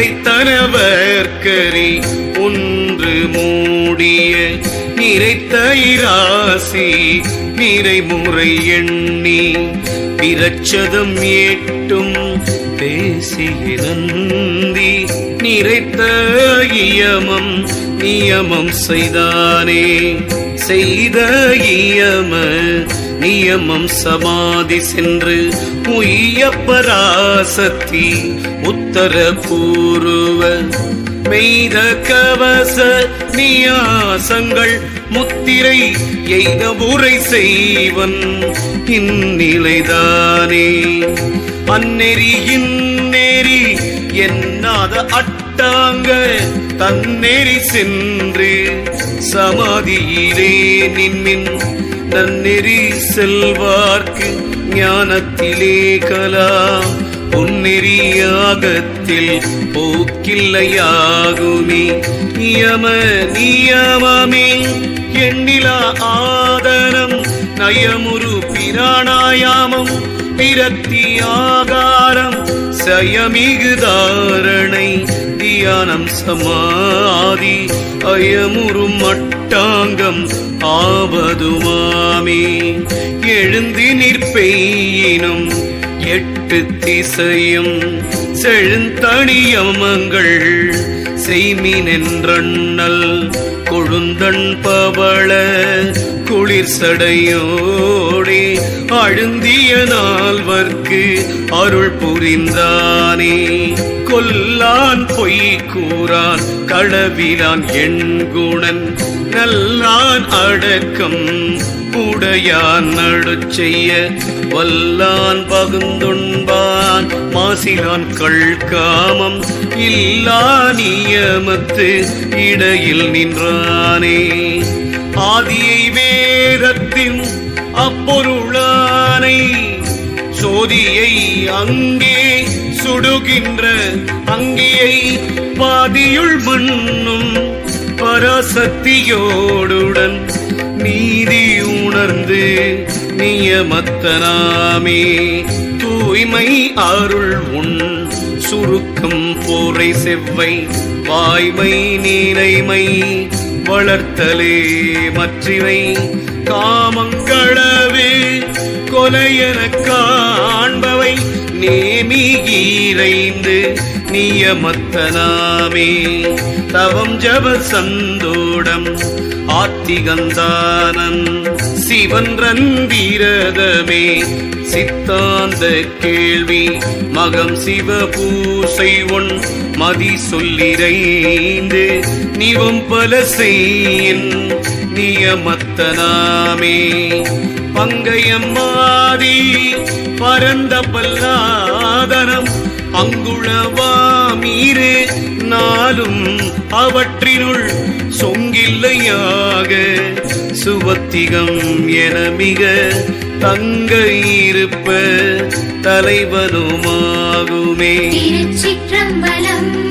உரைத்தனவர்கரி ஒன்று மூடிய நிறைத்தராசி நிறைமுறை எண்ணி பிரச்சதம் ஏட்டும் தேசிய நந்தி நிறைத்த இயமம் நியமம் செய்தானே செய்த இயம நியமம் சமாதி சென்று உய்ய பராசக்தி உத்தர பூர்வ மெய்த கவச நியாசங்கள் முத்திரை எய்த உரை செய்வன் இந்நிலைதானே அந்நெறி இந்நெறி என்னாத அட்டாங்க தன்னெறி சென்று சமாதியிலே நின்மின் நன்னெறி செல்வார்க்கு ஞானத்திலே கலாம். பொன்னெறியாகத்தில் போக்கில்லையாகுமே. நியம நியமமே எண்ணிலா ஆதனம் நயமுரு பிராணாயாமம் பிரத்தி ஆகாரம் சயமிகு தாரணை தியானம் சமாதி அயமுறும் மட்டாங்கம் ஆவதுமா. எழுந்தி நிற்பெய்யினும் எட்டு திசையும் செழுந்தணியமங்கள் செய்மினென்றண்ணல் கொழுந்தன் பவள குளிர் சடையோடே அழுந்திய நால்வர்க்கு அருள் புரிந்தானே. கொல்லான் பொய் கூறான் களவிலான் எண்குணன் நல்லான் அடக்கம் உடையான் நடுச்செய்ய வல்லான் பகுந்துண்பான் மாசிலான் கள் காமம் இல்லா நியமத்து இடையில் நின்றானே. ஆதியை வேதத்தின் அப்பொருளானை சோதியை அங்கே சுடுகின்ற அங்கேயை பாதியுள் மண்ணும் பராசக்தியோடுடன் நீதி உணர்ந்து நியமத்தனாமே. தூய்மை அருள் உன் சுருக்கம் போரை செவ்வை வாய்மை நீலைமை வளர்த்தலே மற்றிவை. காமங்களவே கொலையென காண்பவை நேமி ஈரைந்து நியமத்தனாமே. தவம் ஜப சந்தோடம் ஆத்திகந்தானன். சிவன் ரந்திரதமே சித்தாந்த கேள்வி மகம் சிவ பூசை ஒன் மதி சொல்லிரைந்து நிவம் பல செய்யின் நியமத்தனாமே. பங்கயம்மாதி பரந்த பல்லாதனம் அங்குளவாமீரே நாளும் அவற்றினுள் சொங்கில்லையாக. சுவத்திகம் என மிக தங்க இருப்ப தலைவனுமாகுமே. திருச்சிற்றம்பலம்